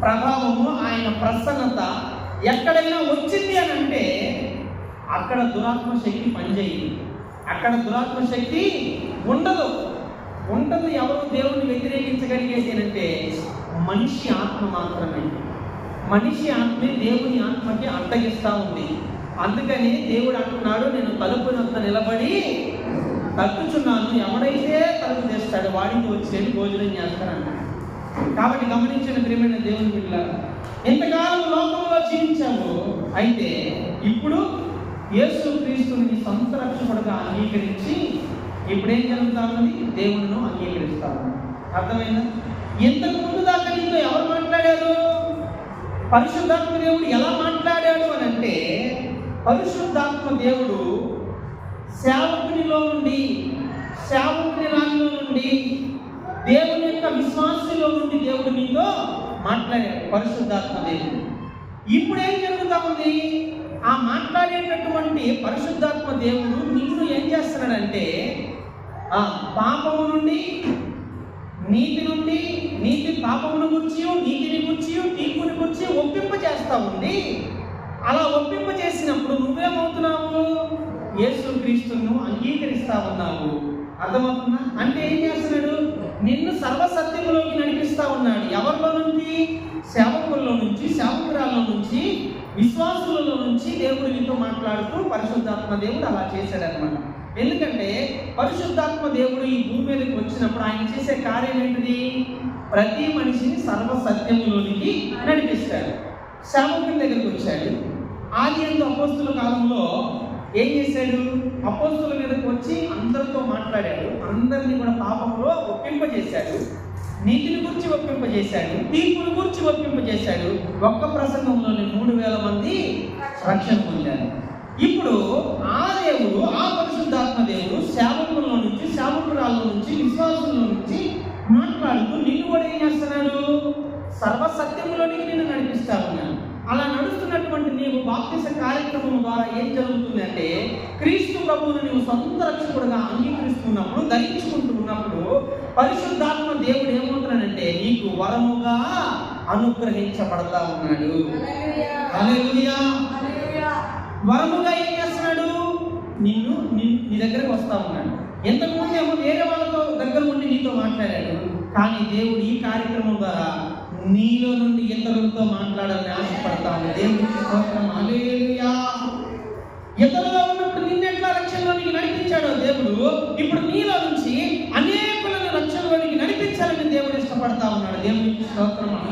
ప్రభావము ఆయన ప్రసన్నత. ఎక్కడైనా వచ్చింది అని అంటే అక్కడ దురాత్మ శక్తి పనిచేయదు. అక్కడ దురాత్మ శక్తి ఉండదు. ఉండదు ఎవరు దేవుని వ్యతిరేకించగలిగేది అంటే మనిషి ఆత్మ మాత్రమే. మనిషి ఆత్మే దేవుని ఆత్మకి అడ్డగిస్తూ ఉంది. అందుకని దేవుడు అంటున్నాడు నేను తలుపునంత నిలబడి తగ్గుచున్నాను ఎవడైతే తలుపు తెస్తాడు వాడికి వచ్చేది భోజనం చేస్తానన్నాడు. కాబట్టి గమనించిన ప్రియమైన దేవుని బిడ్డలారా. ఎంతకాలం లోకంలో జీవించాము అయితే ఇప్పుడు యేసు క్రీస్తుని సొంత రక్షకుడుగా అంగీకరించి ఇప్పుడేం ఏం జరుగుతా ఉంది దేవుడును అర్థమైందా? ఇంతకు ముందు దాకా నీతో ఎవరు మాట్లాడారు? పరిశుద్ధాత్మ దేవుడు ఎలా మాట్లాడాడు అని అంటే పరిశుద్ధాత్మ దేవుడు సేవకునిలో నుండి సేవకుని రాణిలో నుండి దేవుని యొక్క విశ్వాసంలో నుండి దేవుడు నీతో మాట్లాడాడు పరిశుద్ధాత్మ దేవుడు. ఇప్పుడు ఏం జరుగుతా ఉంది? ఆ మాట్లాడేటటువంటి పరిశుద్ధాత్మ దేవుడు నిన్ను ఏం చేస్తున్నాడంటే ఆ పాపము నుండి నీతి నుండి నీతి పాపమును గుర్చి నీతిని గుర్చి తీర్పుని గుర్చి ఒప్పింప చేస్తా ఉంది. అలా ఒప్పింప చేసినప్పుడు నువ్వేమవుతున్నావు? యేసు క్రీస్తును అంగీకరిస్తా ఉన్నావు. అర్థమవుతుందా? అంటే ఏం చేస్తున్నాడు? సర్వసత్యములోకి నడిపిస్తా ఉన్నాడు. ఎవరిలో నుంచి? సేవకుల్లో నుంచి సేవకురాల్లో నుంచి విశ్వాసులలో నుంచి దేవుడు నీతో మాట్లాడుతూ పరిశుద్ధాత్మ దేవుడు అలా చేశాడనమాట ఎందుకంటే పరిశుద్ధాత్మ దేవుడు ఈ భూమి మీదకి వచ్చినప్పుడు ఆయన చేసే కార్యం ఏంటిది? ప్రతి మనిషిని సర్వసత్యములోనికి నడిపిస్తాడు. సేవకుని దగ్గరికి వచ్చాడు. ఆది ఎందు అపోస్తుల కాలంలో ఏం చేశాడు? అపోస్తుల మీదకి వచ్చి అందరితో మాట్లాడాడు. అందరినీ కూడా పాపం ఒప్పింపజేశాడు. నీతిని గురించి ఒప్పింపజేశాడు. తీర్పుని గురించి ఒప్పింపజేశాడు. ఒక్క ప్రసంగంలోని మూడు వేల మంది రక్షణ పొందారు. ఇప్పుడు ఆ దేవుడు ఆ పరిశుద్ధాత్మ దేవుడు సేవకుల్లో నుంచి సేవకురాల్లో నుంచి విశ్వాసంలో నుంచి మాట్లాడుతూ నిన్ను కూడా ఏం చేస్తున్నాడు? సర్వసత్యంలోనికి నిన్ను నడిపిస్తా ఉన్నాను అలా నడుస్తున్నటువంటి నీవు బాప్తిస కార్యక్రమం ద్వారా ఏం జరుగుతుందంటే క్రీస్తు ప్రభువును నీవు సొంత రక్షకుడుగా అంగీకరిస్తున్నప్పుడు ధరించుకుంటూ ఉన్నప్పుడు పరిశుద్ధాత్మ దేవుడు ఏమవుతున్నాడంటే నీకు వరముగా అనుగ్రహించబడతా ఉన్నాడు. వరముగా ఏం చేస్తున్నాడు? నిన్ను నీ- దగ్గరకు వస్తా ఉన్నాడు. ఎంతకుముందు ఏమో వేరే వాళ్ళతో దగ్గర ఉండి నీతో మాట్లాడాడు. కానీ దేవుడు ఈ కార్యక్రమం ద్వారా నీలో నుండి ఇతరులతో మాట్లాడాలని ఆశపడతా ఉంది దేవుడికి స్తోత్రం. హల్లెలూయా ఇతరులో ఉన్నప్పుడు నిన్నెట్లా రక్షణలోనికి నడిపించాడో దేవుడు ఇప్పుడు నీలో నుంచి అనేకులను రక్షణలోనికి నడిపించాలని దేవుడు ఇష్టపడతా ఉన్నాడు. దేవుడికి స్తోత్రం.